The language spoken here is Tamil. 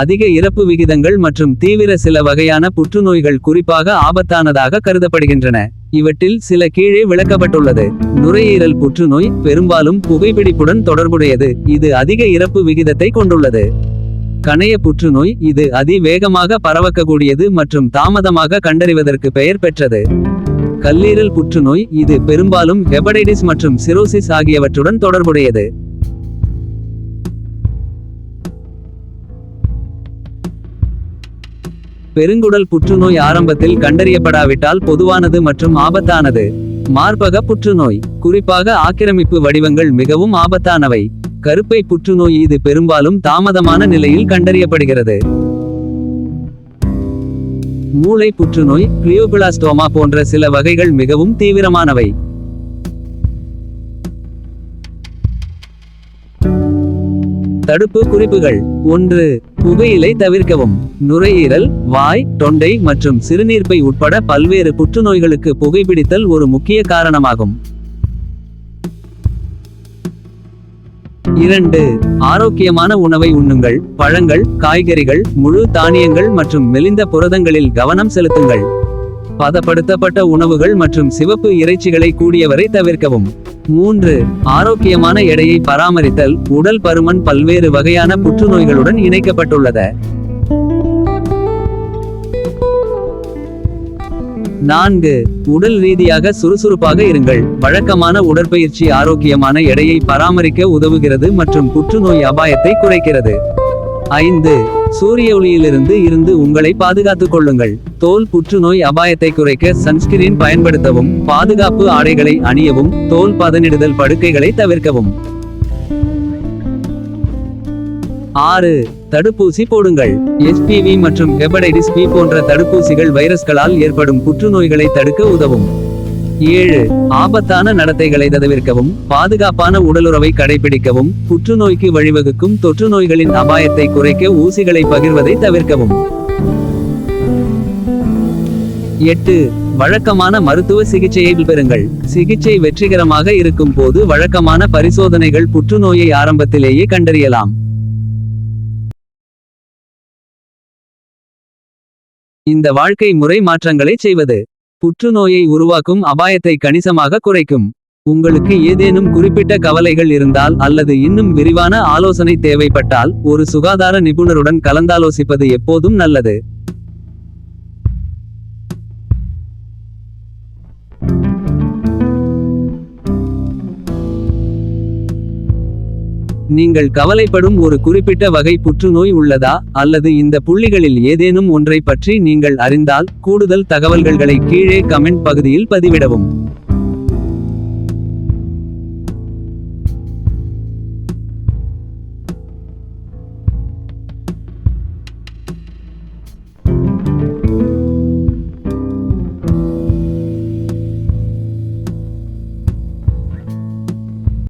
அதிக இறப்பு விகிதங்கள் மற்றும் தீவிர சில வகையான புற்றுநோய்கள் குறிப்பாக ஆபத்தானதாக கருதப்படுகின்றன. இவற்றில் சில கீழே விளக்கப்பட்டுள்ளது. நுரையீரல் புற்றுநோய் பெரும்பாலும் புகைப்பிடிப்புடன் தொடர்புடையது. இது அதிக இறப்பு விகிதத்தை கொண்டுள்ளது. கணைய புற்றுநோய் இது அதிவேகமாக பரவக்கக்கூடியது மற்றும் தாமதமாக கண்டறிவதற்கு பெயர் பெற்றது. கல்லீரல் புற்றுநோய் இது பெரும்பாலும் ஹெபடைடிஸ் மற்றும் சிரோசிஸ் ஆகியவற்றுடன் தொடர்புடையது. பெருங்குடல் புற்றுநோய் ஆரம்பத்தில் கண்டறியப்படாவிட்டால் பொதுவானது மற்றும் ஆபத்தானது. மார்பக புற்றுநோய். குறிப்பாக ஆக்கிரமிப்பு வடிவங்கள் மிகவும் ஆபத்தானவை. கருப்பை புற்றுநோய் இது பெரும்பாலும் தாமதமான நிலையில் கண்டறியப்படுகிறது. மூளை புற்றுநோய் கிளியோபிளாஸ்டோமா போன்ற சில வகைகள் மிகவும் தீவிரமானவை. தடுப்பு குறிப்புகள். ஒன்று புகையிலை தவிர்க்கவும். நுரையீரல் வாய் தொண்டை மற்றும் சிறுநீர்ப்பை உட்பட பல்வேறு புற்றுநோய்களுக்கு புகைப்பிடித்தல் ஒரு முக்கிய காரணமாகும். இரண்டு ஆரோக்கியமான உணவை உண்ணுங்கள். பழங்கள் காய்கறிகள் முழு தானியங்கள் மற்றும் மெலிந்த புரதங்களில் கவனம் செலுத்துங்கள். பதப்படுத்தப்பட்ட உணவுகள் மற்றும் சிவப்பு இறைச்சிகளை கூடியவரை தவிர்க்கவும். மூன்று ஆரோக்கியமான எடையை பராமரித்தல் உடல் பருமன் பல்வேறு வகையான புற்றுநோய்களுடன் இணைக்கப்பட்டுள்ளது. நான்கு உடல் ரீதியாக சுறுசுறுப்பாக இருங்கள். வழக்கமான உடற்பயிற்சி ஆரோக்கியமான எடையை பராமரிக்க உதவுகிறது மற்றும் புற்றுநோய் அபாயத்தை குறைக்கிறது. ஐந்து சூரிய ஒளியிலிருந்து இருந்து உங்களை பாதுகாத்துக் கொள்ளுங்கள். தோல் புற்றுநோய் அபாயத்தை குறைக்க சன்ஸ்கிரீன் பயன்படுத்தவும் பாதுகாப்பு ஆடைகளை அணியவும் தோல் பதனிடுதல் படுக்கைகளை தவிர்க்கவும். ஆறு தடுப்பூசி போடுங்கள். எஸ்பிவி மற்றும் ஹெபடைடிஸ் பி போன்ற தடுப்பூசிகள் வைரஸ்களால் ஏற்படும் புற்றுநோய்களை தடுக்க உதவும். ஏழு ஆபத்தான நடத்தைகளை தவிர்க்கவும் பாதுகாப்பான உடலுறவை கடைபிடிக்கவும் புற்றுநோய்க்கு வழிவகுக்கும் தொற்று நோய்களின் அபாயத்தை குறைக்க ஊசிகளை பகிர்வதை தவிர்க்கவும். எட்டு வழக்கமான மருத்துவ சிகிச்சையை பெறுங்கள். சிகிச்சை வெற்றிகரமாக இருக்கும் போது வழக்கமான பரிசோதனைகள் புற்றுநோயை ஆரம்பத்திலேயே கண்டறியலாம். இந்த வாழ்க்கை முறை மாற்றங்களை செய்வது. புற்றுநோயை உருவாக்கும் அபாயத்தை கணிசமாக குறைக்கும். உங்களுக்கு ஏதேனும் குறிப்பிட்ட கவலைகள் இருந்தால் அல்லது இன்னும் விரிவான ஆலோசனை தேவைப்பட்டால் ஒரு சுகாதார நிபுணருடன் கலந்தாலோசிப்பது எப்போதும் நல்லது. நீங்கள் கவலைப்படும் ஒரு குறிப்பிட்ட வகை புற்றுநோய் உள்ளதா? அல்லது இந்த புள்ளிகளில் ஏதேனும் ஒன்றை பற்றி நீங்கள் அறிந்தால் கூடுதல் தகவல்களை கீழே கமெண்ட் பகுதியில் பதிவிடவும்.